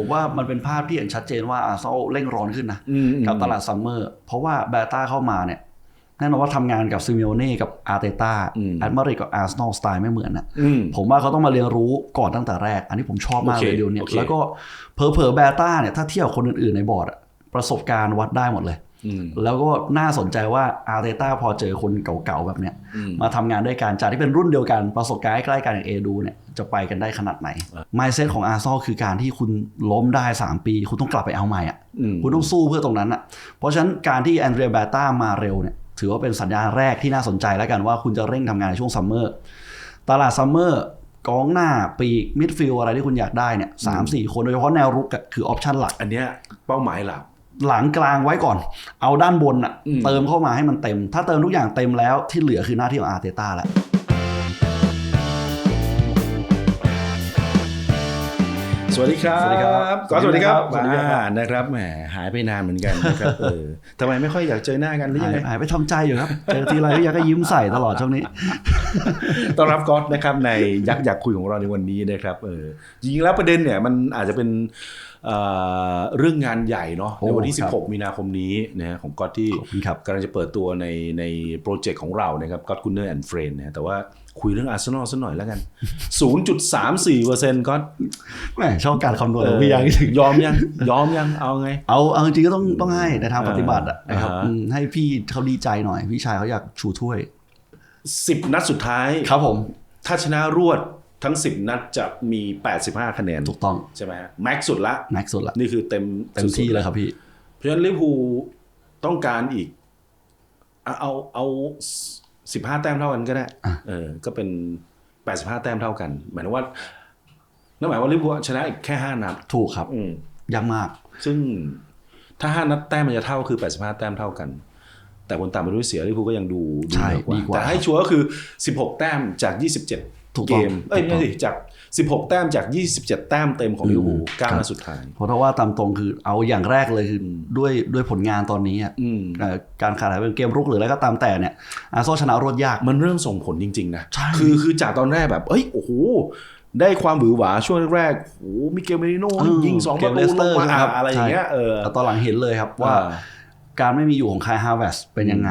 ผมว่ามันเป็นภาพที่เห็นชัดเจนว่าอาร์เซนอลเร่งร้อนขึ้นนะอืมกับตลาดซัมเมอร์ เพราะว่าแบต้าเข้ามาเนี่ยแน่นอนว่าทำงานกับซิมิโอเน่กับอาร์เตต้าอืมแอดมาริกับอาร์เซนอลสไตล์ไม่เหมือนนะอืมผมว่าเขาต้องมาเรียนรู้ก่อนตั้งแต่แรก อันนี้ผมชอบมากโอเคเลยเดียวเนี่ยโอเคแล้วก็เพอเพอๆแบต้าเนี่ยถ้าเทียบกับคนอื่นๆในบอร์ดอะประสบการณ์วัดได้หมดเลยอืม แล้วก็น่าสนใจว่าอาร์เตต้าพอเจอคนเก่าๆแบบเนี้ยอืมมาทำงานด้วยกันจากที่เป็นรุ่นเดียวกันประสบการณ์ใกล้ๆกันอย่างเอดูเนี่ยจะไปกันได้ขนาดไหน m i n d s e t ของอาร์ซอลคือการที่คุณล้มได้ 3 ปี คุณต้องกลับไปเอาใหม่อะอืมคุณต้องสู้เพื่อตรงนั้นอะเพราะฉะนั้นการที่แอนเดรียแบต้ามาเร็วเนี่ยถือว่าเป็นสัญญาณแรกที่น่าสนใจแล้วกันว่าคุณจะเร่งทำงานในช่วงซัมเมอร์ตลาดซัมเมอร์กองหน้าปีกมิดฟิลอะไรที่คุณอยากได้เนี่ยสามสี่คนโดยเฉพาะแนวรุกอะคือออปชั่นหลัก อันเนี้ยเป้าหมายหลัก หลังกลางไว้ก่อน เอาด้านบนอะอืมเติมเข้ามาให้มันเต็ม ถ้าเติมทุกอย่างเต็มแล้วที่เหลือคือหน้าที่ของอาร์เตต้าแล้วสวัสดีครับสวัสดีครับก็สวัสดีครับสวัสดีครับอ่านะครับแหมหายไปนานเหมือนกันนะครับเออทำไมไม่ค่อยอยากเจอหน้ากันหรือหายัยงไงหายไปทำใจอยู่ครับเจอทีไรก็อยากก็ยิ้มใส่ตลอดช่วงนี้ต้อนรับก๊อตนะครับในยักษ์อยากคุยของเราในวันนี้นะครับเออจริงๆแล้วประเด็นเนี่ยมันอาจจะเป็น เอ่อเรื่องงานใหญ่เนาะโอ้ในวันที่ครับ16 มีนาคมนี้นะฮะของก๊อตที่ขอบคุณครับกำลังจะเปิดตัวในในโปรเจกต์ของเรานะครับก็ o คุณเนอร์แอนด์เฟรนนะฮะแต่ว่าคุยเรื่องอาร์เซนอลสักหน่อยแล้วกัน 0.34%ก็แหมชอบการคำนวณของพี่ยังถึงยอมยัง ยอมยัง เอาไง เอาเอาจริงๆก็ต้องต้องให้ในทางปฏิบัติอะอ่านะครับอ่าฮะอืมให้พี่เขาดีใจหน่อย พี่ชายเขาอยากชูถ้วย 10 นัดสุดท้ายครับผม ถ้าชนะรวด ทั้ง 10 นัดจะมี 85 คะแนนถูกต้องใช่ไหมฮะแม็กซ์สุดละแม็กซ์สุดละนี่คือเต็มเต็มที่สุดๆเลยครับพี่ เพราะฉะนั้นลิเวอร์พูลต้องการอีก เอาเอาเอาสิบห้าแต้มเท่ากันก็ได้อะเออ ก็เป็นแปดสิบห้าแต้มเท่ากัน หมายถึงว่านั่นหมายว่าลิเวอร์พูลชนะอีกแค่ห้านัดถูกครับอืมยากมาก ซึ่งถ้าห้านัดแต้มมันจะเท่าคือแปดสิบห้าแต้มเท่ากัน แต่ผลต่างประตูที่เสียลิเวอร์พูลก็ยังดูใช่เหนือกว่าดีกว่าแต่ให้ชัวร์ก็คือสิบหกแต้มจากยี่สิบเจ็ดถูก เกต้องมเอ้ยถูกต้ไม่องสิจากสิบหกแต้มจากยี่สิบเจ็ดแต้มเต็มของลิเวอร์พูลเก้าครับนัดสุดท้าย เพราะว่าตามตรงคือเอาอย่างแรกเลยคือด้วยด้วยผลงานตอนนี้อะอืมเอ่อการขาดหายเป็นเกมรุกหรืออะไรก็ตามแต่เนี่ยอาร์เซนอลชนะรวดยากมันเริ่มส่งผลจริงๆนะใช่คือคือจากตอนแรกแบบเอ้ยโอ้โหได้ความหวือหวาช่วงแรกๆโอ้โหมิเกลเมริโน่อืมยิงสองเกปมระเลตูสเตลอร์งมาใช่ไหมครับอะไรอย่างเงี้ยเออแต่ตอนหลังเห็นเลยครับว่าอ่า การไม่มีอยู่ของคายฮาเวสเป็นยังไง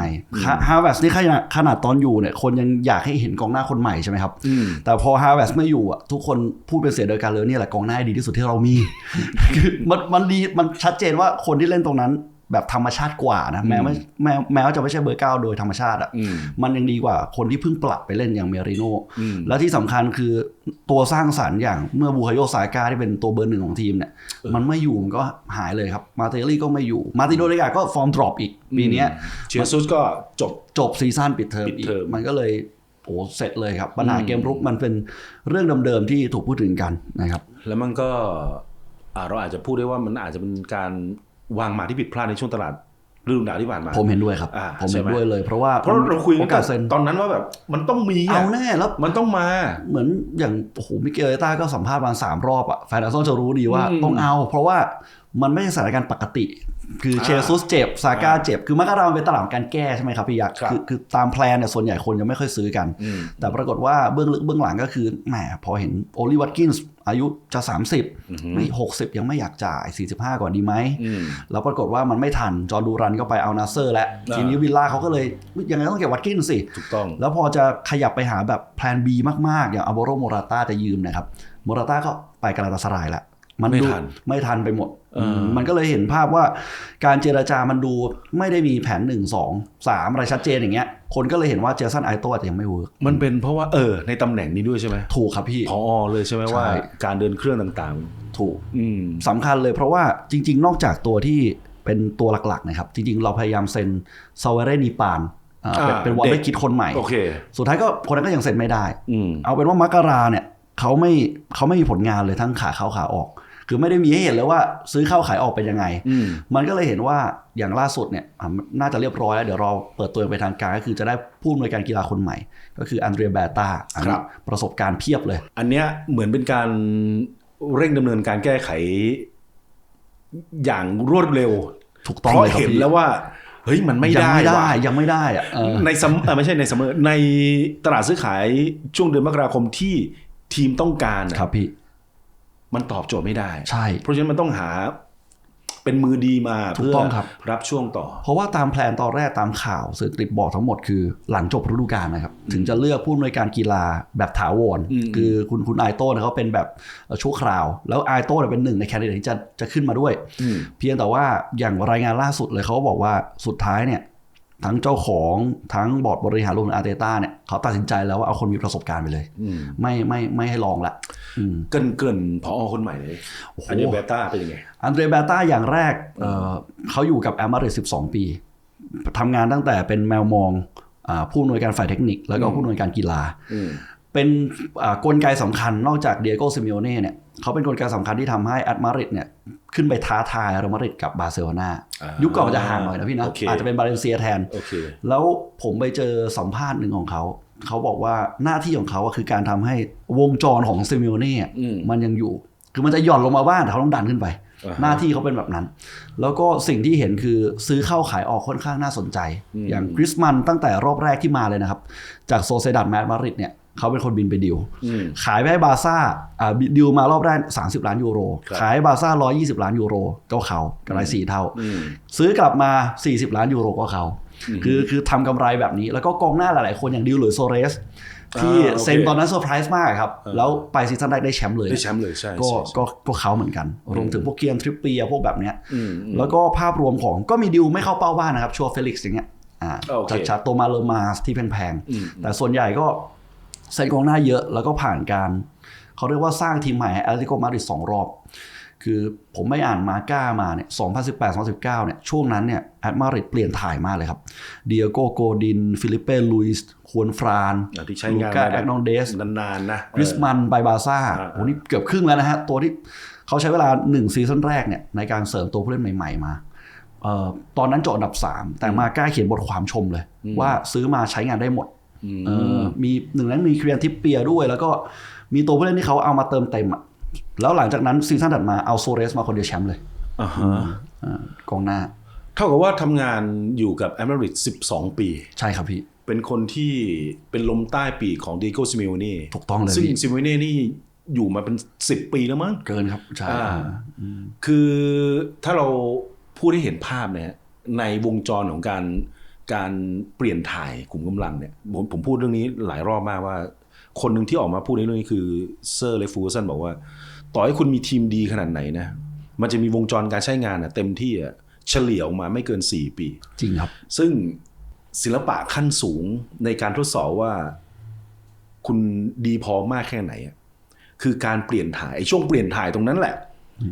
ฮาเวสนี่ขนาดขนาดตอนอยู่เนี่ยคนยังอยากให้เห็นกองหน้าคนใหม่ใช่ไหมครับอืมแต่พอฮาเวสไม่อยู่อะทุกคนพูดเป็นเสียงเดียวกันเลยเนี่ยแหละกองหน้าดีที่สุดที่เรามีคือมันมันดีมันชัดเจนว่าคนที่เล่นตรงนั้น แบบธรรมชาติกว่านะแม้ไม่แม้แม้ว่าจะไม่ใช่เบอร์เก้าโดยธรรมชาติอะอืมมันยังดีกว่าคนที่เพิ่งปรับไปเล่นอย่างเมริโนอืมและที่สำคัญคือตัวสร้างสรรค์อย่างเมื่อบูฮายโยซาก้าที่เป็นตัวเบอร์หนึ่งของทีมเนี่ยมันไม่อยู่มันก็หายเลยครับมาเตลลี่ก็ไม่อยู่มาติโดเดกาก็ฟอร์มดรอปอีกปีเนี้ยเชียร์ซุสก็จบจบซีซั่นปิดเทอมปิดอีกเทอมมันก็เลยโอ้เสร็จเลยครับปัญหาอืมเกมรุกมันเป็นเรื่องเดิมๆที่ถูกพูดถึงกันนะครับแล้วมันก็อ่าเราอาจจะพูดได้ว่ามันอาจจะเป็นการ วางหมากที่ผิดพลาดในช่วงตลาดฤดูหนาวที่ผ่านมา ผมเห็นด้วยครับ อ่าผมใช่เห็นไหม ด้วยเลยเพราะว่าเพราะเราคุยโอกักานสเซ็นตอนนั้นว่าแบบมันต้องมีะเอาแน่แล้ว มันต้องมา เหมือนอย่างโอ้โหมิเกลเอต้าก็สัมภาษณ์มาสามรอบอะแฟนอาร์เซนอลจะรู้ดีว่าอืม ต้องเอา เพราะว่า มันไม่ใช่สถานการณ์ปกติ คืออ่าเชซุสเจ็บซาก้าเจ็บ คือมกรามันเป็นตลาดของการแก้ใช่ไหมครับพี่ยักษ์ครับคือคือตามแพลนเนี่ยส่วนใหญ่คนยังไม่ค่อยซื้อกันอืมแต่ปรากฏว่าเบื้องลึกเบื้องหลังก็คือแหมพอเห็นโอลิวัตกินส์อายุจะ 30ไม่หกสิบยังไม่อยากจ่าย 45 ก่อนดีไหมอืมแล้วปรากฏว่ามันไม่ทัน จอร์ดูรันก็ไปเอานาเซอร์แล้วอ่าทีนี้วิลล่าเขาก็เลยยังไงต้องเก็บวัตกินส์สิ ถูกต้อง แล้วพอจะขยับไปหาแบบแพลน B มากๆ อย่างอ b โ r โรโมราตาจะยืมนะครับโมราตาก็ไปกาลาตาสรายแล้วมันไม่ดูทันไม่ทันไปหมดเออ มมันก็เลยเห็นภาพว่าการเจรจามันดูไม่ได้มีแผน1 2 3อะไรชัดเจนอย่างเงี้ย คนก็เลยเห็นว่าเจสันไอโตอาจจะยังไม่เวิร์กมันเป็นเพราะว่าเออในตำแหน่งนี้ด้วยใช่ไหมถูกครับพี่พอเลยใช่ไหมใช่ว่า การเดินเครื่องต่างถูกๆอืมสำคัญเลยเพราะว่าจริง ๆ นอกจากตัวที่เป็นตัวหลักๆนะครับ จริง ๆ เราพยายามเซ็นซาวเรนีปานอ่าเป็นอ่าเป็นวอลเด็เลกคิดคนใหม่โอเคสุดท้ายก็คนนั้นก็ยังเซ็นไม่ได้อืมเอาเป็นว่ามกราเนี่ยเขาไม่เขาไม่มีผลงานเลยทั้งขาเข้าขาออก คือไม่ได้มีให้เห็นเลยว่าซื้อเข้าขายออกเป็นยังไงอืมมันก็เลยเห็นว่าอย่างล่าสุดเนี่ยอะน่าจะเรียบร้อยแล้ว เดี๋ยวเราเปิดตัวไปนทางการก็คือจะได้ผู้อำนวยการกีฬาคนใหม่ ก็คืออันเดรียแบตาอันครันี้บประสบการณ์เพียบเลย อันเนี้ยเหมือนเป็นการเร่งดำเนินการแก้ไข อย่างรวดเร็วถูกต้องเพราะเลยครับเห็นพี่แล้วว่าเฮ้ยมันไม่ยังได้ไม่ได้ว่ะยังไม่ได้อะเออในซัมเออไม่ใช่ในซัมเมอร์ในตลาดซื้อขายช่วงเดือนมกราคมที่ทีมต้องการอะครับพี่ มันตอบโจทย์ไม่ได้ ใช่ เพราะฉะนั้นมันต้องหาเป็นมือดีมาถูกเพื่อต้องครับ รับช่วงต่อ เพราะว่าตามแพลนตอนแรกตามข่าวสื่อกริบบอกทั้งหมดคือหลังจบฤดูกาลนะครับ ถึงจะเลือกผู้อำนวยการกีฬาแบบถาวรอืมคือคุณคุณไอโต้เนี่ยเขาเป็นแบบเอ่อชั่วคราว แล้วไอโต้เนี่ยเป็นหนึ่งในแคนดิเดตที่จะจะขึ้นมาด้วยอืมเพียงแต่ว่าอย่างรายงานล่าสุดเลยเขาก็บอกว่าสุดท้ายเนี่ย ทั้งเจ้าของทั้งบอร์ดบริหารรวมถึงอาร์เตต้าเนี่ยเขาตัดสินใจแล้วว่าเอาคนมีประสบการณ์ไปเลยอืมไม่ไม่ไม่ให้ลองละอืมเกินเกินพอคนใหม่เลยโอ้โหอันนี้เบต้าเป็นยังไงอันเดรเบต้าอย่างแรกเอ่อเขาอยู่กับแอมมาริด12ปีทำงานตั้งแต่เป็นแมวมองอาผู้อำนวยการฝ่ายเทคนิค แล้วก็ผู้อำนวยการกีฬาอืม เป็นอ่ากลไกสำคัญนอกจากเดียโกซิมิโอเน่เนี่ยเขาเป็นกลไกสำคัญที่ทำให้แอตมาริดเนี่ยขึ้นไปท้าทายเรอัลมาดริดกับบาร์เซโลนาอ่ายุคก่อนมันจะห่างหน่อยนะพี่นะโอเคอาจจะเป็นบาเลนเซียแทนโอเคแล้วผมไปเจอสัมภาษณ์หนึ่งของเขา เขาบอกว่าหน้าที่ของเขาอะคือการทำให้วงจรของซิมิโอเน่อะอืมมันยังอยู่ คือมันจะหย่อนลงมาบ้างแต่เขาต้องดันขึ้นไปอ่าฮะหน้าที่เขาเป็นแบบนั้น แล้วก็สิ่งที่เห็นคือซื้อเข้าขายออกค่อนข้างน่าสนใจอืมอย่างคริสมันตั้งแต่รอบแรกที่มาเลยนะครับ จากโซเซดัดแมดมาริดเนี่ย เขาเป็นคนบินไปดิวอืมขายไปให้บาร์ซ่าอ่าดิวมารอบแรก30 ล้านยูโรครับขายให้บาร์ซ่า 120 ล้านยูโรก็เขากำไรสี่เท่าอืมซื้อกลับมา 40 ล้านยูโรก็เขาคือคือทำกำไรแบบนี้ แล้วก็กองหน้าหลายๆคนอย่างดิวหรือโซเรสที่อ่าโอเคเซ็นตอนนั้นเซอร์ไพรส์มากครับ แล้วไปซีซั่นแรกได้แชมป์เลยได้แชมป์เลยใช่ก็ใช่ก็ก็เขาเหมือนกัน รวมถึงพวกเคียนทริปเปียพวกแบบเนี้ยอืมอืมแล้วก็ภาพรวมของก็มีดิวไม่เข้าเป้าบ้านนะครับชัวร์เฟลิกซ์อย่างเงี้ยอ่าโอเคชัดๆโตมาเลอมาสที่แพงอืมๆแต่ส่วนใหญ่ก็ เซ็นกองหน้าเยอะแล้วก็ผ่านการ เขาเรียกว่าสร้างทีมใหม่ให้แอตเลติโกมาดริดสองรอบ คือผมไม่อ่านมาก้ามาเนี่ย2018-2019เนี่ยช่วงนั้นเนี่ยแอตมาริดเปลี่ยนถ่ายมากเลยครับเดียโกโกดิน ฟิลิปเป้ลุยส์ควนฟรานอ่าที่ใช้ลูงานก้ามาแอแบบกนองเดสนานๆนะกริสมันไปบาร์ซ่าอ่าโอ้นี่เกือบครึ่งแล้วนะฮะตัวที่เขาใช้เวลาหนึ่งซีซั่นแรกเนี่ยในการเสริมตัวผู้เล่นใหม่ ๆมาเอ่อตอนนั้นจบอันดับ 3 แต่มาก้าเขียนบทความชมเลย ว่าซื้อมาใช้งานได้หมดอื มเออมีหนึ่งนั้นมีเครียนทิปเปียด้วย แล้วก็มีตัวผู้เล่นที่เขาเอามาเติมเต็มอะแล้วหลังจากนั้นซีซั่นถัดมาเอาโซเรสมาคนเดียวแชมป์เลยอ่าฮะอ่ากองหน้า เท่ากับว่าทำงานอยู่กับแอมเบริด12ปี ใช่ครับพี่ เป็นคนที่เป็นลมใต้ปีกของดิโก้ซิมิโอนี่ถูกต้องเลยซึ่งพี่ซิมิโอนี่นี่อยู่มาเป็น10ปีแล้วมั้งเกินครับใช่อ่าคือถ้าเราพูดให้เห็นภาพเนี่ยในวงจรของการ การเปลี่ยนถ่ายกลุ่มกำลังเนี่ยผมผมพูดเรื่องนี้หลายรอบมากว่า คนหนึ่งที่ออกมาพูดในเรื่องนี้คือเซอร์เลฟูสันบอกว่า ต่อให้คุณมีทีมดีขนาดไหนนะมันจะมีวงจรการใช้งานอะเต็มที่อะเฉลี่ยออกมาไม่เกิน 4 ปี จริงครับ ซึ่งศิลปะขั้นสูงในการทดสอบว่า คุณดีพอมากแค่ไหนอะคือการเปลี่ยนถ่ายช่วงเปลี่ยนถ่ายตรงนั้นแหละ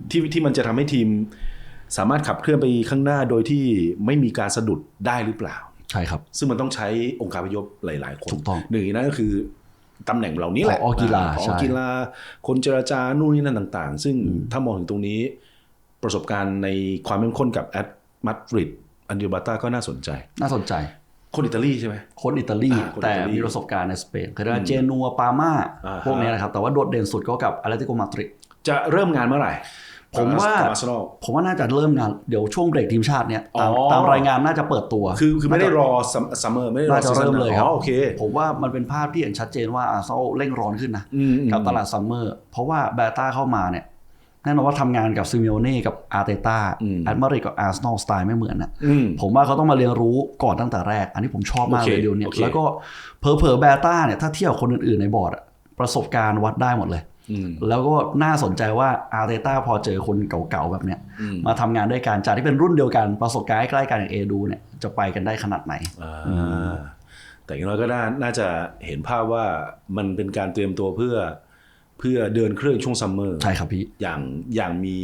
ที่ที่มันจะทำให้ทีม สามารถขับเคลื่อนไปข้างหน้าโดยที่ไม่มีการสะดุดได้หรือเปล่า ใช่ครับ ซึ่งมันต้องใช้องค์การพยพหลาย ๆ คนถูกต้องหนึ่งในนั้นก็คือตำแหน่งเหล่านี้แหละผอกีฬาผอใช่กีฬา คนเจรจา นู่นนี่นั่นต่าง ๆ ซึ่งถ้ามองถึงตรงนี้ประสบการณ์ในความเข้มข้นกับแอดมาดริดอันเดียบาต้าก็น่าสนใจ น่าสนใจ คนอิตาลีใช่ไหมคนอิตาลีอ่าคนอิแต่ตาลีมีประสบการณ์ในสเปนคือว่าเจนัวปามาอ่าฮะพวกเนี้ยนะครับ แต่ว่าโดดเด่นสุดก็กับอาร์ติโกมาดริดจะเริ่มงานเมื่อไหร่ ผมว่ากับอาร์เซนอลผมว่าน่าจะเริ่มงานเดี๋ยวช่วงเบรกทีมชาติเนี่ยตามอ๋อตามรายงานน่าจะเปิดตัว คือคือไม่ได้รอซัมเมอร์ไม่ได้รอน่าจะเริ่มเลยครับอ๋อโอเคผมว่ามันเป็นภาพที่เห็นชัดเจนว่าอาร์เซนอลเร่งร้อนขึ้นนะอืมอืมกับตลาดซัมเมอร์เพราะว่าแบต้าเข้ามาเนี่ยแน่นอนว่าทำงานกับซิมิโอเน่กับอาร์เตต้าอืมแอดมาริดกับอาร์เซนอลสไตล์ไม่เหมือนนะอืมผมว่าเขาต้องมาเรียนรู้ก่อนตั้งแต่แรก อันนี้ผมชอบมากโอเคเลยเดี๋ยวเนี้โอเคแล้วก็เพอเพอๆแบต้าเนี่ยถ้าเทียบกับคนอื่นๆในบอร์ดอะประสบการณ์วัดได้หมดเลยอืม แล้วก็น่าสนใจว่าอาร์เตต้าพอเจอคนเก่าๆแบบเนี้ยอืมมาทำงานด้วยกันจากที่เป็นรุ่นเดียวกันประสบการณ์ใกล้ๆกันอย่างเอดูเนี่ยจะไปกันได้ขนาดไหนอ่าแต่อย่างน้อยก็น่าน่าจะเห็นภาพว่ามันเป็นการเตรียมตัวเพื่อเพื่อเดินเครื่องช่วงซัมเมอร์ใช่ครับพี่อย่างอย่างมี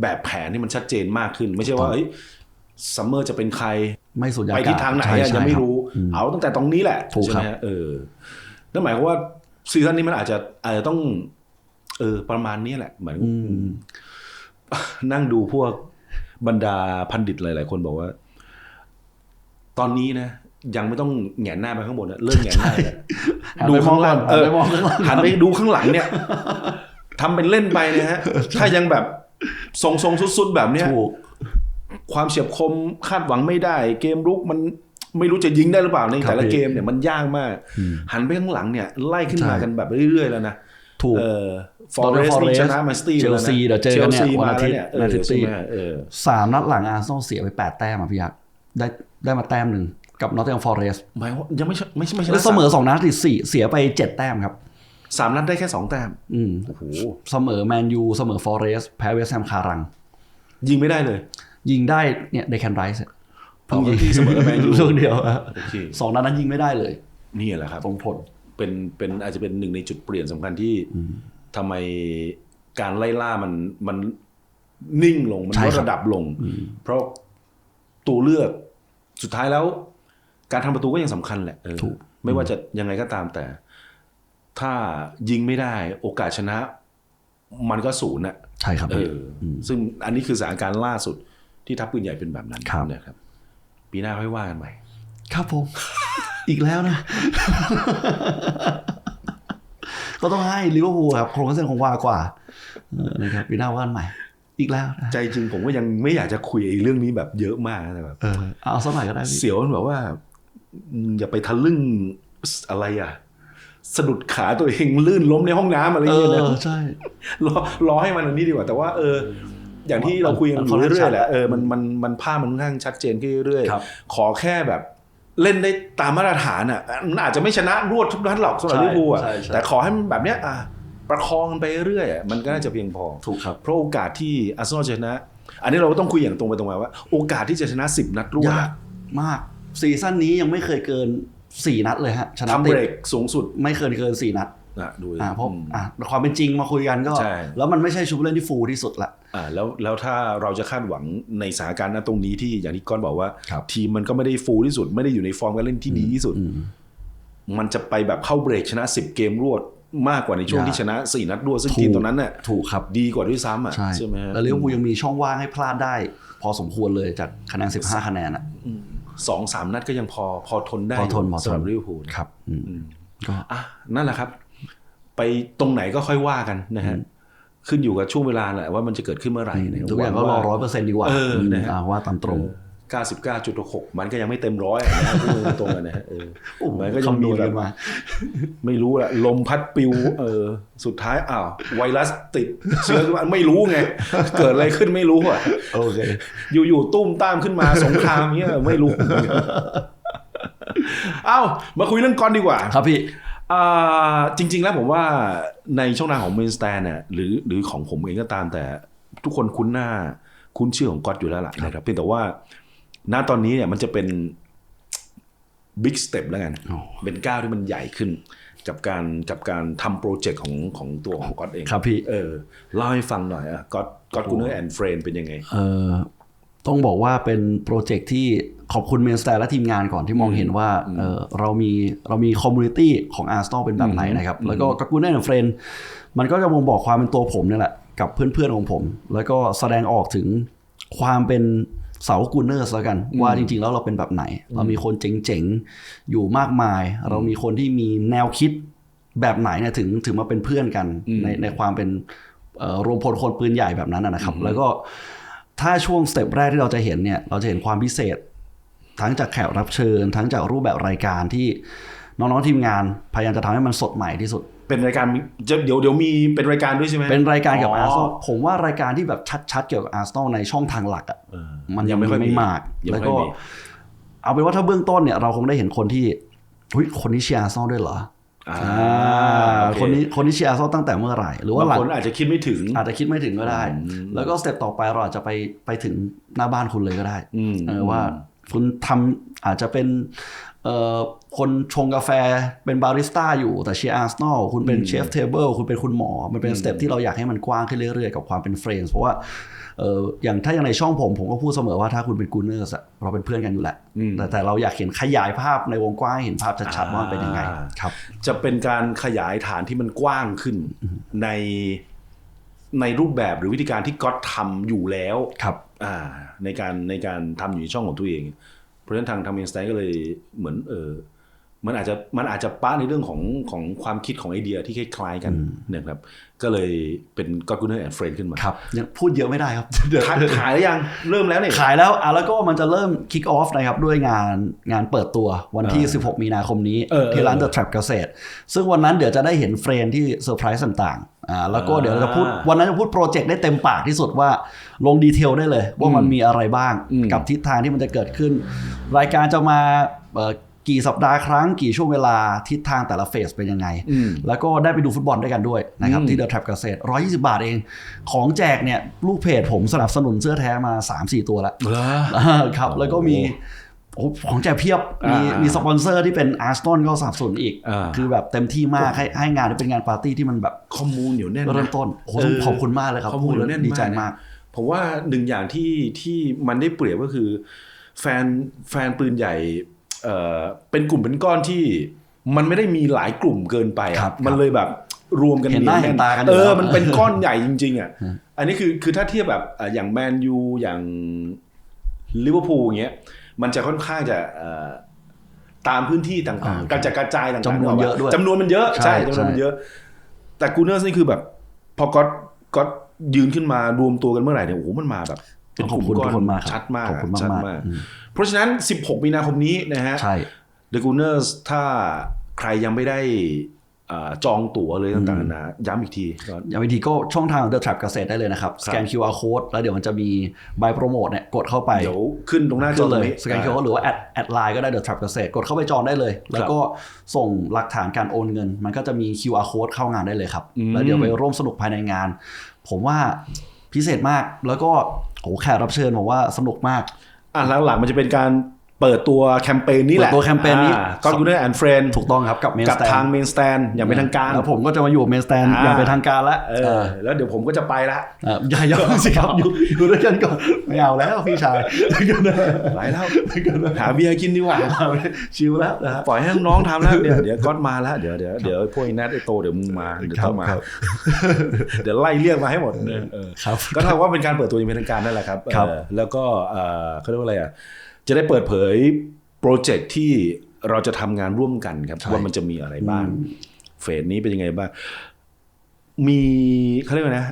แบบแผนที่มันชัดเจนมากขึ้น ไม่ใช่ว่าเอ้ยซัมเมอร์จะเป็นใครไม่สุญญาไปกาศทิศทางไหนใช่อะใช่ยังไม่คบรู้อืมเอาตั้งแต่ตรงนี้แหละถูกใช่ไหมครับฮะเออนั่นหมายความว่า ซีซั่นนี้มันอาจจะอาจจะต้อง เออ ประมาณนี้แหละ เหมือนอืมนั่งดูพวกบรรดาพันดิตหลาย ๆ คนบอกว่า ตอนนี้นะยังไม่ต้องแหงนหน้าไปข้างบนนะเริ่มแหงนหน้าแล้วหันดูไปมอข้างงก่อล่านงหันไปมองข้างล่างหันไปดูข้างหลังเนี่ยทำเป็นเล่นไปนะฮะ ถ้ายังแบบทรงทรงๆสุดๆแบบเนี้ยถูกความเฉียบคมคาดหวังไม่ได้ เกมรุกมัน ไม่รู้จะยิงได้หรือเปล่าในครับแต่ละพี่เกมเนี่ยมันยากมาก หันไปข้างหลังเนี่ยไล่ขึ้นมาใช่กันแบบเรื่อยๆแล้วนะถูกเออฟอร์เรส Forest ชนะแมนซิตี้เชลซีเดี๋ยวเจอกันเนี่ยวันอาทิตย์เออแมนซิตี้ใช่ไหมเออสามนัดหลังอาร์เซนอลเสียไปแปดแต้มอะพี่ยักษ์ได้ได้มาแต้มหนึ่งกับนอตติงแฮมฟอเรสต์หมายว่ายังไม่ใช่ไม่ใช่ไม่ใช่แล้วเสมอสองนัดติดสี่เสียไปเจ็ดแต้มครับสามนัดได้แค่สองแต้มอืมโอ้โหเสมอแมนยูเสมอฟอเรสต์แพ้เวสต์แฮมคารัง ยิงไม่ได้เลย ยิงได้เนี่ยเดคันไรส์ เพิ่งยิงที่เสมอกับแมนยูเรื่องเดียวอะโอเคสองนัดนั้นยิงไม่ได้เลย นี่แหละครับตรงผลเป็นเป็นอาจจะเป็นหนึ่งในจุดเปลี่ยนสำคัญที่ทำไมการไล่ล่ามันมันนิ่งลงมันใช่ลคดรับระดับลง เพราะตัวเลือกสุดท้ายแล้ว การทำประตูก็ยังสำคัญแหละเออถูกไม่ว่าจะยังไงก็ตามแต่ ถ้ายิงไม่ได้ โอกาสชนะ มันก็ศูนย์อะใช่ครับเอพี่ออซึ่งอันนี้คือสถานการณ์ล่าสุดที่ทัพปืนใหญ่เป็นแบบนั้นครับนะครับ ปีหน้าค่อยว่ากันใหม่ครับผม อีกแล้วนะ ก็ต้องให้ลิเวอร์พูลครับโครงเส้นคงว่ากว่าเออนะครับปีหน้าว่ากันใหม่ อีกแล้วนะใจจริงผมก็ยังไม่อยากจะคุยไอ้เรื่องนี้แบบเยอะมากนะแต่แบบเออเอาสักหน่อยก็ได้พี่เสียวมันแบบว่าอืมอย่าไปทะลึ่งอะไรอะสะดุดขาตัวเองลื่นล้มในห้องน้ำอะไรอเอย่างเงี้ยอนะใช่รอรอให้มันอันนี้ดีกว่า แต่ว่าเออ อย่างที่เราคุยกันอยู่เรื่อยๆแหละเออมันมันมันภาพมันค่อนข้างชัดเจนขึ้นเรื่อยครับๆขอแค่แบบเล่นได้ตามมาตรฐานอะมันอาจจะไม่ชนะรวดทุกนัดหรอกสำหรับใช่ลิเวอร์พูลอะใช่ใช่แต่ขอให้มันแบบเนี้ยอะประคองกันไปเรื่อยๆอะมันก็น่าจะเพียงพอถูกครับเพราะโอกาสที่อาร์เซนอลจะชนะ อันนี้เราก็ต้องคุยอย่างตรงไปตรงมาว่า โอกาสที่จะชนะสิบนัดรวดยาอะกมากซีซั่นนี้ยังไม่เคยเกินสี่นัดเลยฮะชนะทำติเบดรกสูงสุดไม่เคยเกินสี่นัดนะ ดูอ่าเพราะอืมอ่าความเป็นจริงมาคุยกันก็ใช่แล้วมันไม่ใช่ชุดผู้เล่นที่ฟูลที่สุดละอ่าแล้วแล้วถ้าเราจะคาดหวังในสถานการณ์ณตรงนี้ที่อย่างที่ก้อนบอกว่าครับทีมมันก็ไม่ได้ฟูลที่สุด ไม่ได้อยู่ในฟอร์มการเล่นที่ดีที่สุดอืมมันจะไปแบบเข้าเบรกชนะ10เกมรวดมากกว่าในช่วงยากที่ชนะ4นัดรวดซึ่งถูกทีมตัวนั้นน่ะถูกครับดีกว่าด้วยซ้ำอะใช่ใช่ไหมฮะแล้วลิเวอร์พูลยังมีช่องว่างให้พลาดได้ พอสมควรเลยจากคะแนน15คะแนนอะสองสามนัดก็ยังพอพอทนได้พอทนพอทนสำหรับลิเวอร์พูลครับอืมก็อะนั่นแหละครับ ไปตรงไหนก็ค่อยว่ากันนะฮะขึ้นอยู่กับช่วงเวลาแหละว่ามันจะเกิดขึ้นเมื่อไหร่นะทุกอย่างก็รอร้อยเปอร์เซ็นต์ดีกว่าเออนะฮะอ่าว่าตามตรง 99.6 มันก็ยังไม่เต็มร้อยนะฮะพูดตรงๆอะนะฮะเออโอ้โหมันก็ยังคำนมีวณแบกับนมาไม่รู้แหละลมพัดปิว เออ สุดท้ายอ้าวไวรัสติดเชื้อขึ้นมาไม่รู้ไง เกิดอะไรขึ้นไม่รู้อะโอเคอยู่ๆตุ้มตามขึ้นมาสงครามเงี้ยไม่รู้ เอ้ามาคุยเรื่องกอนดีกว่า ครับพี่อ่า จริง ๆ แล้วผมว่าในช่องทางของเมนสแตนเนี่ยหรือหรือของผมเองก็ตามแต่ทุกคนคุ้นหน้า คุ้นชื่อของก๊อตอยู่แล้วล่ะนะครับเพียงแต่ว่าณตอนนี้เนี่ยมันจะเป็นบิ๊กสเต็ปแล้วกันอ๋อเป็นก้าวที่มันใหญ่ขึ้น กับการกับการทำโปรเจกต์ของของตัวของก๊อตเองครับพี่เออเล่าให้ฟังหน่อยอะก๊อตก๊อตกูเนอร์แอนด์เฟรนเป็นยังไง เอ่อต้องบอกว่าเป็นโปรเจกต์ที่ ขอบคุณเมนสแตนและทีมงานก่อนที่มองเห็นว่าเอ่อเรามีเรามีคอมมูนิตี้ของอาร์ n ต l เป็นแบบไหนนะครับ แล้วก็กักูเน่เฟรนมันก็จะมองบอกความเป็นตัวผมเนี่ยแหละ กับเพื่อนๆของผม แล้วก็แสดงออกถึงความเป็นเสากูเนอร์สแล้วกัน ว่าจริงๆแล้วเราเป็นแบบไหน เรามีคนเจ๋งๆ อยู่มากมาย เรามีคนที่มีแนวคิดแบบไหนเนี่ยถึงถึงมาเป็นเพื่อนกันในในความเป็นเอ่อรวมพลคนปืนใหญ่แบบนั้นนะนะครับ แล้วก็ถ้าช่วงสเต็ปแรกที่เราจะเห็นเนี่ย เราจะเห็นความพิเศษ ทั้งจากแขกรับเชิญ ทั้งจากรูปแบบรายการที่น้องๆทีมงานพยายามจะทำให้มันสดใหม่ที่สุด เป็นรายการมีจะเดี๋ยวเดี๋ยวมีเป็นรายการด้วยใช่ไหมเป็นรายการเกี่ยวกับอ๋อาอร์ n ต l ผมว่ารายการที่แบบชัดๆเกี่ยวกับอาร์ n ต l ในช่องทางหลักอะเออมันยัยังงไม่ไม่ค่อยมีไม่มากยังไม่แล้วก็ค่อยมีเอาเป็นว่าถ้าเบื้องต้นเนี่ยเราคงได้เห็นคนที่หุยคนนี้เชียร์อาร์ n ต l ด้วยเหรออ่าอ่าโอเคนนี้คนนี้เชียร์อาร์ n ต l ตั้งแต่เมื่อไหร่ หรือว่าบางหลังคนอาจจะคิดไม่ถึง อาจจะคิดไม่ถึงก็ได้ แล้วก็สเต็ปต่อไปเราอาจจะไปไปถึงหน้าบ้านคุณเลยก็ได้อืมเออว่า คุณทำอาจจะเป็นเอ่อคนชงกาแฟเป็นบาริสต้าอยู่แต่เชียร์อาร์ n นอลคุณเป็นเชฟเทเบิลคุณเป็นคุณหมอ มันเป็นสเต็ปที่เราอยากให้มันกว้างขึ้นเรื่อยๆ กับความเป็นเฟรนด์เพราะว่าเอออย่างถ้าอย่างในช่องผม ผมก็พูดเสมอว่าถ้าคุณเป็นกูเนอร์สเราเป็นเพื่อนกันอยู่แหละอืมแต่แต่เราอยากเห็นขยายภาพในวงกว้างให้เห็นภาพชัดๆว่ามันเป็นยังไงอ่าครับ จะเป็นการขยายฐานที่มันกว้างขึ้นในในรูปแบบหรือวิธีการที่ก๊อตทำอยู่แล้วครับ อ่า ในการในการทำอยู่ในช่องของตัวเอง เพราะฉะนั้นทางทางเมนสไตก็เลยเหมือนเออมันอาจจะมันอาจจะป้าในเรื่องของของความคิดของไอเดียที่คล้ายๆกันนะครับ ก็เลยเป็นก็กูเนอร์แอนด์เฟรนขึ้นมาครับยังพูดเยอะไม่ได้ครับเดี๋ยวขายขายแล้วยังเริ่มแล้วเนี่ยขายแล้วอะแล้วก็มันจะเริ่ม kick off นะครับ ด้วยงานงานเปิดตัววันที่ 16 มีนาคมนี้เออเออที่ร้าน The Trap เกษตร ซึ่งวันนั้นเดี๋ยวจะได้เห็นเฟรนที่เซอร์ไพรส์ต่างๆ อ่าแล้วก็เดี๋ยวเราจะพูดอ่าวันนั้นจะพูดโปรเจกต์ได้เต็มปากที่สุดว่าลงดีเทลได้เลย ว่ามันมีอะไรบ้างอืมกับทิศทางที่มันจะเกิดขึ้น รายการจะมาเอ่อกี่สัปดาห์ครั้งกี่ช่วงเวลาทิศทางแต่ละเฟสเป็นยังไงอืมแล้วก็ได้ไปดูฟุตบอลด้วยกันด้วยนะครับอืมที่เดอะแทร็เกษตร120 บาทเอง ของแจกเนี่ยลูกเพจผมสนับสนุนเสื้อแท้มา 3-4 ตัวแล้วเหรออ่าครับแล้วก็มีโอ้ ของแจกเพียบมีอ่ามีมีสปอนเซอร์ที่เป็นอาร์สตันก็สนับสนุนอีกอ่าคือแบบเต็มที่มากให้ให้งานเป็นงานปาร์ตี้ที่มันแบบข้อมูลเหนียวแน่นนะเริ่มต้นโอ้โหต้องเออขอบคุณมากเลยครับข้อมูลพูดแล้วแน่นดีใจมากนะมากผมว่าหนึ่งอย่างที่ที่มันได้เปรียบก็คือ แฟนแฟนปืนใหญ่เอ่อเป็นกลุ่มเป็นก้อนที่มันไม่ได้มีหลายกลุ่มเกินไปอะครับมันเลยแบบรวมกันเห็นหน้าแเห็นตากันอยู่เออแล้วมันเป็นก้อนใหญ่จริง ๆอะอันนี้คือคือถ้าเทียบแบบอะอย่างแมนยูอย่างลิเวอร์พูลอย่างเงี้ย มันจะค่อนข้างจะเอ่อตามพื้นที่ต่างอ่าๆกระจัดกระจายต่างๆจำนวนเยอะด้วยจำนวนมันเยอะใช่ใช่จำนวนมันใช่เยอะ แต่กูเนอร์สนี่คือแบบ พอก็ก็ยืนขึ้นมารวมตัวกันเมื่อไหร่เนี่ยโอ้โหมันมาแบบต้องขอบคุณทุกคนมากครับชัดมากขอบคุณชัดมากๆมากอืมเพราะฉะนั้น 16 มีนาคมนี้นะฮะใช่ The Gunners ถ้าใครยังไม่ได้อ่า จองตั๋วเลยต่างๆนานาย้ำอีกทีก่อนอย่างวิธีก็ช่องทาง The Trap เกษตรได้เลยนะครับ สแกน QR code แล้วเดี๋ยวมันจะมีใบโปรโมทเนี่ยกดเข้าไป เดี๋ยวขึ้นตรงหน้าจก็อตเลรงยนี้สแกน QR code หรือว่าแอดแอดไลน์ก็ได้ The Trap เกษตรกดเข้าไปจองได้เลย แล้วก็ส่งหลักฐานการโอนเงิน มันก็จะมี QR code เข้างานได้เลยครับอืมแล้วเดี๋ยวไปร่วมสนุกภายในงาน ผมว่าพิเศษมากแล้วก็โหแขกรับเชิญผมว่าสนุกมากอะหลังๆมันจะเป็นการ เปิดตัวแคมเปญนี้แหละเปิดตัวแคมเปญนี้ก็กูเนอร์แอนด์เฟรนถูกต้องครับกับเมนกัสบแตนทางเมนสแตนอย่างเป็นทางการแล้วผมก็จะมาอยู่เมนสแตนอ่าอย่างเป็นทางการแล้วเออแล้วเดี๋ยวผมก็จะไปละเอออย่าอย่าสิครับอยู่อยู่ด้วยกันก่อนไม่เอาแล้วพี่ชายไปแล้วหาเบียร์กินดีกว่าชิลแล้วนะฮะปล่อยให้น้องๆทำแล้วเดี๋ยวเดี๋ยวก็มาแล้วเดี๋ยวเดี๋ยวเดี๋ยวพวกไอ้แนทไอโตเดี๋ยวมึงมาเดี๋ยวต้องมาครับเดี๋ยวไล่เรียกมาให้หมดเออครับก็เท่ากับว่าเป็นการเปิดตัวอย่างเป็นทางการนั่นแหละครับครับเออแล้วก็เอ่อเขาเรียกว่าอะไรอะ จะได้เปิดเผยโปรเจกต์ที่เราจะทำงานร่วมกันครับใช่ว่ามันจะมีอะไรบ้าง เฟสนี้เป็นยังไงบ้าง มีเขาเรียกว่านะ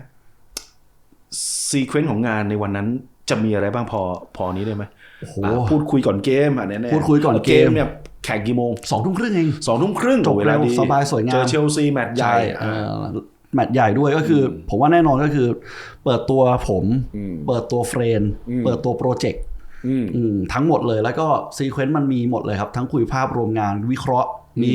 ซีเควนต์ของงานในวันนั้นจะมีอะไรบ้างพอพอนี้ได้ไหมโอ้โหอะพูดคุยก่อนเกมอะแน่ๆพูดคุยก่อนเกมเนี่ยแข่งกี่โมงสองทุ่มครึ่งเองสองทุ่มครึ่งจบเวลาเร็วดีสบายสวยงามเจอเชลซีแมตช์ใหญ่เอ่อแมตช์ใหญ่ด้วยก็คืออผมว่าแน่นอนก็คือ เปิดตัวผมอืมเปิดตัวเฟรนอืมเปิดตัวโปรเจกต์อืมอืม ทั้งหมดเลยแล้วก็ซีเควนต์มันมีหมดเลยครับ ทั้งคุยภาพรวมงานวิเคราะห์ มี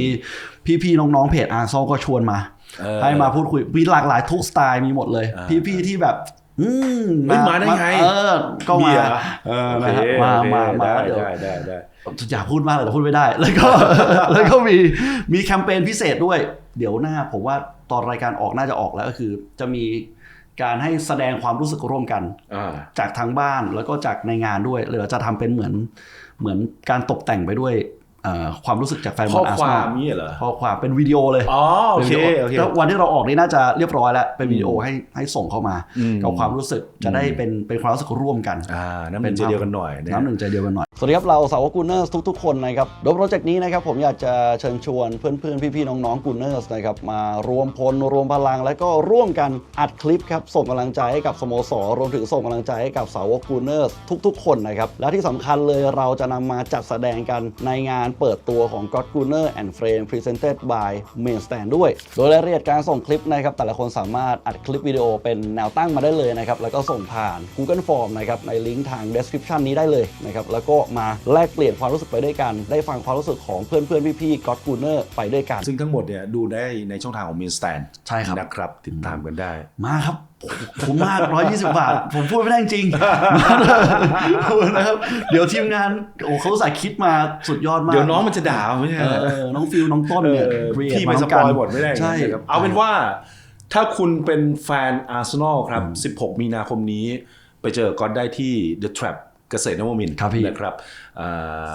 พี่ๆน้องๆเพจอาร์ซอก็ชวนมาเออให้มาพูดคุยมีหลากหลายทุกสไตล์มีหมดเลยอ่าพี่ๆที่แบบอืมเฮ้ยมาได้ไงเออก็มาเบียร์เออโอนะเคฮะมาโอเคมามาได้เดี๋ยวได้ได้ได้อยากพูดมากเลยแต่พูดไม่ได้ แล้วก็แล้วก็มีมีแคมเปญพิเศษด้วย เดี๋ยวหน้าผมว่าตอนรายการออกน่าจะออกแล้วก็คือจะมี การให้แสดงความรู้สึกร่วมกันอ่าจากทางบ้านแล้วก็จากในงานด้วยเลยเราจะทำเป็นเหมือนเหมือนการตกแต่งไปด้วยเอ่อ ความรู้สึกจากแฟนบข้ออลอาร์คเซนวาอมลนี้เหรอข้อความเป็นวิดีโอเลยอ๋อโอเคป็นวิดีโอเคแล้ววันที่เราออกนี่น่าจะเรียบร้อยแล้ว เป็นวิดีโอให้ให้ส่งเข้ามาอืมกับความรู้สึกจะได้เป็นเป็นความรู้สึกร่วมกันอ่าน้ำเป็นใจเดียวกันหน่อยะน้ำหนึ่งใจเดียวกันหน่อยสวัสดีครับเราสาวกกูเนอร์สทุกๆคนนะครับโดยโปรเจกต์นี้นะครับผมอยากจะเชิญชวนเพื่อนๆพี่ๆน้องๆกูเนอร์สนะครับมารวมพลรวมพลัง แล้วก็ร่วมกันอัดคลิปครับส่งกำลังใจให้กับสโมสรรวมถึงส่งกำลังใจให้กับสาวกกูเนอร์สทุก ๆ คนนะครับและที่สำคัญเลยเราจะนำมาจัดแสดงกันในงานเปิดตัวของ God Gunner and Frame Presented by Main Stand ด้วย โดยรายละเอียดการส่งคลิปนะครับแต่ละคนสามารถอัดคลิปวิดีโอเป็นแนวตั้งมาได้เลยนะครับแล้วก็ส่งผ่าน Google Form นะครับในลิงก์ทาง description นี้ได้เลยนะครับแล้วก็มาแลกเปลี่ยนความรู้สึกไปด้วยกัน ได้ฟังความรู้สึกของเพื่อนๆพี่ๆ God Gunner ไปด้วยกัน ซึ่งทั้งหมดเนี่ยดูได้ในช่องทางของมินสแตนใช่ครับนะครับติดตามกันได้มาครับ ผมมาก120บาท ผมพูดไม่ได้จริงๆนะครับ เดี๋ยวทีมงานโอ้เขาอุตสายคิดมาสุดยอดมาก เดี๋ยวน้องมันจะด่าไม่ใช่เอเหรออเออน้องฟิลน้องต้นเนี่ยเออ create พี่ไปมาสทั้งปกัอนยหมดไม่ได้ใช่นะครับเอาเป็นว่า ถ้าคุณเป็นแฟนอาร์เซนอลครับ 16 มีนาคมนี้ ไปเจอก็ได้ที่ The Trap เกษตรนวมินทร์ครับพี่นะครับอ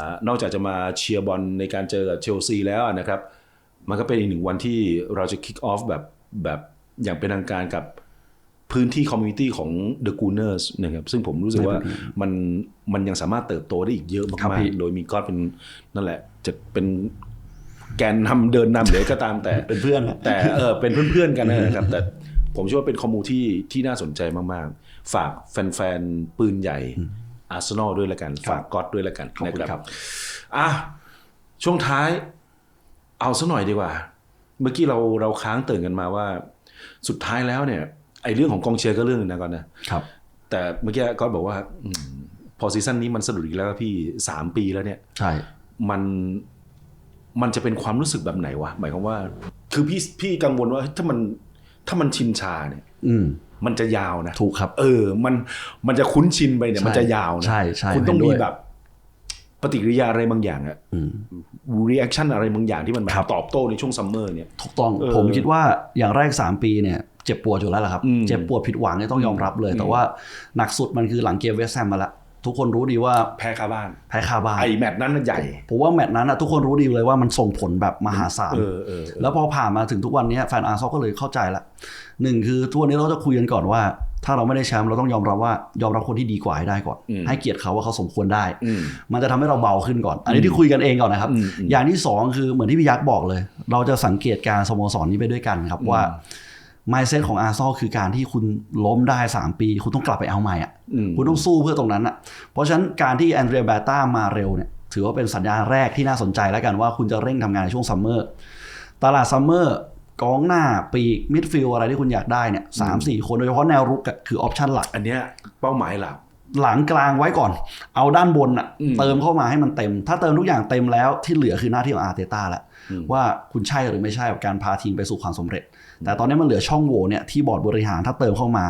านอกจากจะมาเชียร์บอลในการเจอกับเชลซีแล้วนะครับ มันก็เป็นอีกหนึ่งวันที่เราจะ kick off แบบแบบอย่างเป็นทางการกับ พื้นที่คอมมูนิตี้ของ The Gunners นะครับซึ่งผมรู้สึกว่ามันมันยังสามารถเติบโตได้อีกเยอะครับมากพี่ๆโดยมีก็เป็นนั่นแหละ จะเป็นแกนนำเดินนำหรือก็ตามแต่เป็นเพื่อนนะแต่เออเป็นเพื่อนๆกันนะครับ แต่ผมเชื่อว่าเป็นข้อมูลที่ที่น่าสนใจมากๆ ฝากแฟนๆ ปืนใหญ่อาร์เซนอลด้วยละกัน ฝากก๊อตด้วยละกันขอบคุณนะครับอะช่วงท้าย เอาซะหน่อยดีกว่า เมื่อกี้เราเราค้างเตือนกันมาว่า สุดท้ายแล้วเนี่ย ไอ้เรื่องของกองเชียร์ก็เรื่องหนึงนะก่อนนะครับ แต่เมื่อกี้ก็บอกว่าอมพอซีซั่นนี้มันสะดุดอีกแล้วพี่สามปีแล้วเนี่ย ใช่ มันมันจะเป็นความรู้สึกแบบไหนวะหมายความว่า คือพี่พี่กังวลว่าเฮ้ยถ้ามันถ้ามันชินชาเนี่ย อืมมันจะยาวนะถูกครับ เออ มันมันจะคุ้นชินไปเนี่ย ใช่มันจะยาวนะใช่ใช่คุณต้องเห็นด้มีวย แบบ ปฏิกิริยาอะไรบางอย่างอะอืม รีแอคชั่นอะไรบางอย่างที่มันแบบครับ ตอบโต้ในช่วงซัมเมอร์เนี่ย ถูกต้องเออ ผมคิดว่าอย่างแรก 3 ปีเนี่ย เจ็บปวดอยู่แล้วล่ะครับอืมเจ็บปวดผิดหวังเนี่ยต้องยอมรับเลย แต่ว่าหนักสุดมันคือหลังเกมเวสต์แฮมมาละทุกคนรู้ดีว่าแพ้คาบ้านแพ้คาบ้านไอแมตช์นั้นน่ะใหญ่ผมว่าแมตช์นั้นนะทุกคนรู้ดีเลยว่ามันส่งผลแบบมหาศาลเออเออเออแล้วพอผ่านมาถึงทุกวันนี้แฟนอาร์เซนอลก็เลยเข้าใจละหนึ่งคือทุกวันนี้เราจะคุยกันก่อนว่า ถ้าเราไม่ได้แชมป์เราต้องยอมรับว่ายอมรับคนที่ดีกว่าให้ได้ก่อนอืมให้เกียรติเขาว่าเขาสมควรได้อืมมันจะทำให้เราเบาขึ้นก่อน อันนี้ที่คุยกันเองก่อนนะครับอืมอืมอย่างที่สองคือเหมือนที่พี่ยักษ์บอกเลย เราจะสังเกตการสโมสรนี้ไปด้วยกันครับว่า mindset ของอาร์เซนอลคือการที่คุณล้มได้ 3 ปี คุณต้องกลับไปเอาใหม่อะอืมคุณต้องสู้เพื่อตรงนั้นอะเพราะฉะนั้นการที่แอนเดรียแบต้ามาเร็วเนี่ยถือว่าเป็นสัญญาณแรกที่น่าสนใจแล้วกันว่าคุณจะเร่งทำงานในช่วงซัมเมอร์ตลาดซัมเมอร์กองหน้าปีกมิดฟิลอะไรที่คุณอยากได้เนี่ยสามสี่คนโดยเฉพาะแนวรุกอะคือออปชันหลัก อันเนี้ยเป้าหมายหลักหลังกลางไว้ก่อน เอาด้านบนอะอืมเติมเข้ามาให้มันเต็ม ถ้าเติมทุกอย่างเต็มแล้วที่เหลือคือหน้าที่ของอาร์เตต้าแล้วอืมว่าคุณใช่หรือไม่ใช่กับการพาทีมไปสู่ความสำเร็จ แต่ตอนนี้มันเหลือช่องโหว่เนี่ยที่บอร์ดบริหารถ้าเติมเข้ามา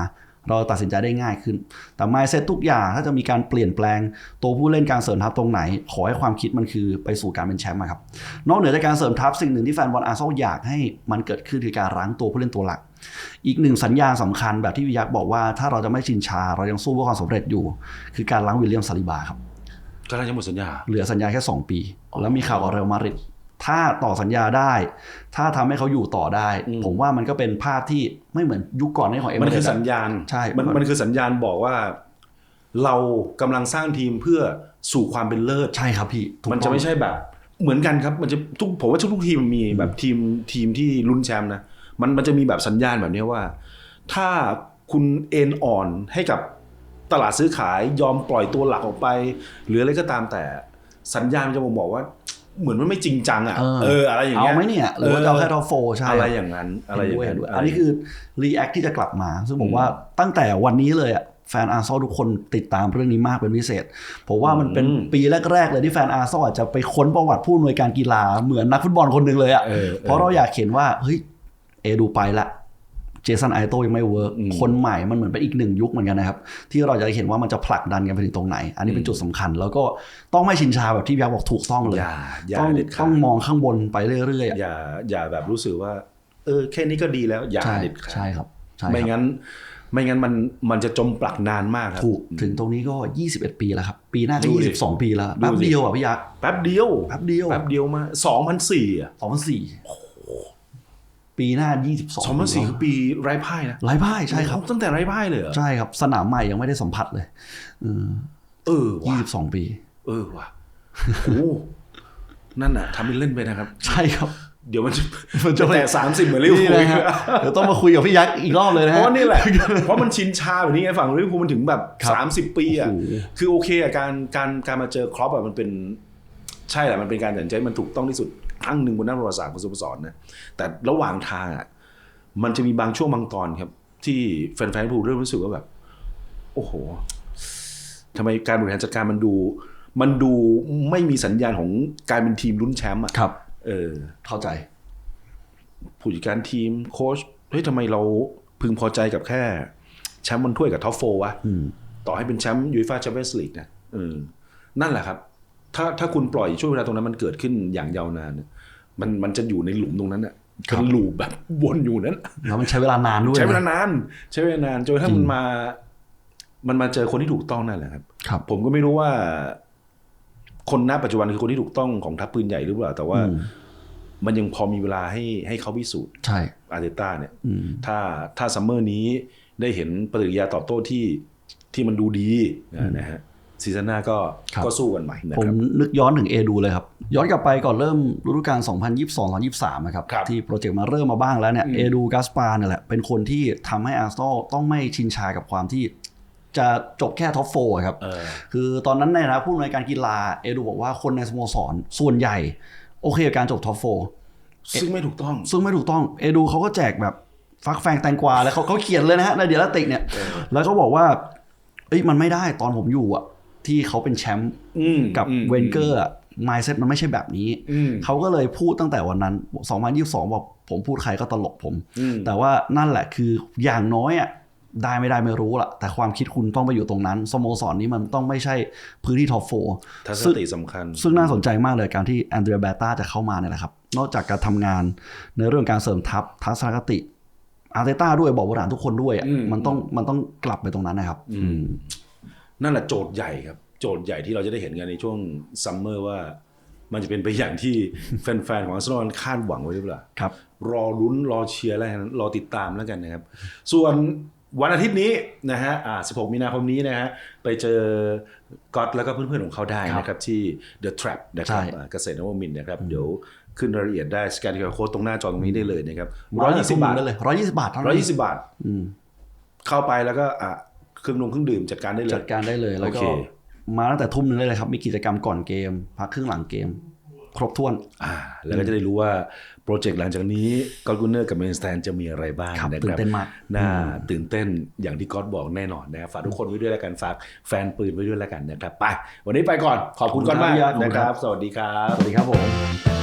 เราตัดสินใจได้ง่ายขึ้น แต่ mindset ทุกอย่างถ้าจะมีการเปลี่ยนแปลง ตัวผู้เล่นการเสริมทัพตรงไหน ขอให้ความคิดมันคือไปสู่การเป็นแชมป์อะครับ นอกเหนือจากการเสริมทัพสิ่งหนึ่งที่แฟนบอลอาร์เซนอลอยากให้มันเกิดขึ้นคือการรั้งตัวผู้เล่นตัวหลัก อีกหนึ่งสัญญาณสำคัญแบบที่วิยักษ์บอกว่าถ้าเราจะไม่ชินชาเรายังสู้เพื่อความสำเร็จอยู่ คือการล้างวิลเลียมซาลิบาครับก็น่าจะหมดสัญญา เหลือสัญญาแค่ 2 ปี แล้วมีข่าวกับเรอัลมาดริด ถ้าต่อสัญญาได้ ถ้าทำให้เขาอยู่ต่อได้อืมผมว่ามันก็เป็นภาพที่ไม่เหมือนยุคก่อนในของเอ็มมันเรคือสสัญญาณใช่มันมันคือสัญญาณบอกว่า เรากำลังสร้างทีมเพื่อสู่ความเป็นเลิศใช่ครับพี่ถูกมันจะต้องไม่ใช่แบบ เหมือนกันครับ มันจะทุกผมว่าทุกๆทีมมันมีแบบทีมทีมที่ลุ้นแชมป์นะมันมันจะมีแบบสัญญาณแบบนี้ว่า ถ้าคุณเอ็นอ่อนให้กับตลาดซื้อขายยอมปล่อยตัวหลักออกไป หรืออะไรก็ตามแต่สัญญาณมันจะบ่งบอกว่า เหมือนมันไม่จริงจังอะเออเอออะไรอย่างเอาเงี้ยไหมเนี่ยหรือว่าจะเอาแค่ท็อปโฟใช่อะไรอย่างนั้นอะไรอย่างเห็นั้นนด้วยอันนี้คือรีแอคที่จะกลับมา ซึ่งผมว่าตั้งแต่วันนี้เลยอะแฟนอาร์เซนอลทุกคนติดตามเรื่องนี้มากเป็นพิเศษ ผมว่ามันเป็นอืมปีแรก ๆ เลยที่แฟนอาร์เซนอลอาจจะไปค้นประวัติผู้อำนวยการกีฬาเหมือนนักฟุตบอลคนหนึ่งเลยอะเออเพราะเราอยากเห็นว่าเฮ้ยเอดูไปละ เจสันไอโตยังไม่เวิร์กอืมคนใหม่มันเหมือนเป็นอีกหนึ่งยุคเหมือนกันนะครับ ที่เราจะเห็นว่ามันจะผลักดันกันไปถึงตรงไหน อันนี้เป็นจุดสำคัญ แล้วก็ต้องไม่ชินชาแบบที่พี่ยักษ์บอกถูกต้องเลยอย่าอย่าต้องเด็ดขาต้อดงมองข้างบนไปเรื่อยๆอะอย่าอย่าแบบรู้สึกว่า เออแค่นี้ก็ดีแล้วอย่าใช่เด็ดขาดใช่ครับใช่ครับไม่งั้นไม่งั้นมันมันจะจมปลักนานมากครับถูกถึงตรงนี้ก็ 21 ปีแล้วครับ ปีหน้าก็ดูดิ22 ปีแล้วดูดิแป๊บเดียวอะพี่ยักษ์แป๊บเดียวแป๊บเดียวแป๊บเดียวมาสองพันสี่อะ2004 ปีหน้า 22สองพันสี่คือปีไร้พ่ายนะ ไร้พ่ายใช่ครับ ตั้งแต่ไร้พ่ายเลยเหรอใช่ครับ สนามใหม่ยังไม่ได้สัมผัสเลยเออเออว่ะ22ปี เออว่ะโอ้นั่นน่ะทำเป็นเล่นไปนะครับ ใช่ครับ เดี๋ยวมันจะมันจะแต่สามสิบเหมือนลิเวอร์นี่พูลนะฮะเดี๋ยวต้องมาคุยกับพี่ยักษ์อีกรอบเลยนะเพฮะราะว่านี่แหละ เพราะมันชินชาแบบนี้ไงฝั่งลิเวอร์พูลมันถึงแบบครับสามสิบปีอะโอ้โหคือโอเคอะการการการมาเจอครอปอะมันเป็น ใช่แหละมันเป็นการตัดสินใจมันถูกต้องที่สุด ครั้งหนึ่งบนหน้าประวัติศาสตร์ของสโมสรนะแต่ระหว่างทางอะมันจะมีบางช่วงบางตอนครับ ที่แฟนๆลิเวอร์พูลเริ่มรู้สึกว่าแบบ โอ้โหทำไมการบริหารจัดการมันดู มันดูไม่มีสัญญาณของการเป็นทีมลุ้นแชมป์อะครับ เออ เข้าใจ ผู้จัดการทีมโค้ชเฮ้ยทำไมเราพึงพอใจกับแค่แชมป์บนถ้วยกับท็อปโฟวะอืมต่อให้เป็นแชมป์ยูฟ่าแชมเปี้ยนส์ลีกนะเออนั่นแหละครับ ถ้าถ้าคุณปล่อยช่วงเวลาตรงนั้นมันเกิดขึ้นอย่างยาวนานเนี่ย มันมันจะอยู่ในหลุมตรงนั้นอะครับเป็นลูปแบบวนอยู่นั้นแล้วมันใช้เวลานานด้วยใช้เวลานะนานใช้เวลานานจนกระทั่งมันมา มันมาเจอคนที่ถูกต้องนั่นแหละครับครับ ผมก็ไม่รู้ว่า คนณปัจจุบันคือคนที่ถูกต้องของทัพปืนใหญ่หรือเปล่า แต่ว่าอืมมันยังพอมีเวลาให้ให้เขาพิสูจน์ใช่อาร์เตต้าเนี่ยอืมถ้าถ้าซัมเมอร์นี้ได้เห็นปฏิกิริยาตอบโต้ที่ที่มันดูดีนะฮะ ซีซั่นหน้าก็ครับก็สู้กันใหม่นะผคมรับนึกย้อนถึงเอดูเลยครับ ย้อนกลับไปก่อนเริ่มฤดูกาล 2022-2023 นะครับครับที่โปรเจกต์มาเริ่มมาบ้างแล้วเนี่ยอืมเอดูกาสปาเนี่ยแหละ เป็นคนที่ทำให้อาร์เซนอลต้องไม่ชินชากับความที่จะจบแค่ท็อปโฟครับเออคือตอนนั้นในนะผู้อำนวยการกีฬาเอดูบอกว่าคนในสโมสรส่วนใหญ่ โอเคกับการจบท็อปโฟซึ่งไม่ถูกต้อง ซึ่งไม่ถูกต้องเอดูเขาก็แจกแบบฟักแฟงแตงกวาแล้วเขาเขาเขียนเลยนะฮะในเดียร์ติกเนี่ย แล้วก็บอกว่าเอ้ยมันไม่ได้ตอนผมอยู่อะ ที่เขาเป็นแชมป์อืมกับอืมเวนเกอร์อะมายเซ็ตมันไม่ใช่แบบนี้อืมเขาก็เลยพูดตั้งแต่วันนั้น 2022 บอกผมพูดใครก็ตลกผมอืมแต่ว่านั่นแหละคืออย่างน้อยอะได้ไม่ได้ไม่รู้ละแต่ความคิดคุณต้องไปอยู่ตรงนั้นสโมสรนี้มันต้องไม่ใช่พื้นที่ท็อปโฟทัศนซึ่งคติสำคัญ ซึ่งน่าสนใจมากเลยการที่แอนเดรียเบต้าจะเข้ามาเนี่ยแหละครับ นอกจากการทำงานในเรื่องการเสริมทัพทัศนคติอาร์เตต้าด้วยบอกบริหารทุกคนด้วยอะอืมมันต้องมันต้องกลับไปตรงนั้นนะครับอืม นั่นแหละโจทย์ใหญ่ครับ โจทย์ใหญ่ที่เราจะได้เห็นกันในช่วงซัมเมอร์ว่ามันจะเป็นไปอย่างที่แฟนๆ ของอาร์เซนอลคาดหวังไว้หรือเปล่าครับ รอลุ้นรอเชียร์แล้วกันรอติดตามแล้วกันนะครับ ส่วนวันอาทิตย์นี้นะฮะอ่า16 มีนาคมนี้นะฮะ ไปเจอก๊อตแล้วก็เพื่อนๆ ของเขาได้นะครับที่ The Trap นะครับใช่อ่าเกษตรนวมินทร์นะครับ เดี๋ยวขึ้นรายละเอียดได้สแกนเคอร์โค้ดตรงหน้าจอตรงนี้ได้เลยนะครับร้อยยี่สิบบาท120ได้เลยร้อยยี่สิบาทเท่านั้นร้อยยี่สิบบาทอืมเข้าไปแล้วก็อะ เครื่องนงเครื่องดื่มจัดการได้เลยจัดการได้เลยแล้วก็โอเคมาตั้งแต่ทุ่มหนึงได้เลยครับ มีกิจกรรมก่อนเกม พักครึ่งหลังเกม ครบถ้วน อ่า แล้วก็จะได้รู้ว่าโปรเจกต์หลังจากนี้ก็กุนเนอร์กับเมนสแตนจะมีอะไรบ้างครับนะคตื่รันเต้นมากน่าตื่นเต้นอย่างที่ก๊อตบอกแน่นอนนะครับฝากทุกคนไว้ด้วยแล้วกันฝากแฟนปืนไว้ด้วยแล้วกันนะครับไปวันนี้ไปก่อนขอบคุณขอบคุณก๊อตมากครับนะคครัรับบสวัสดีครับสวัสดีครับผม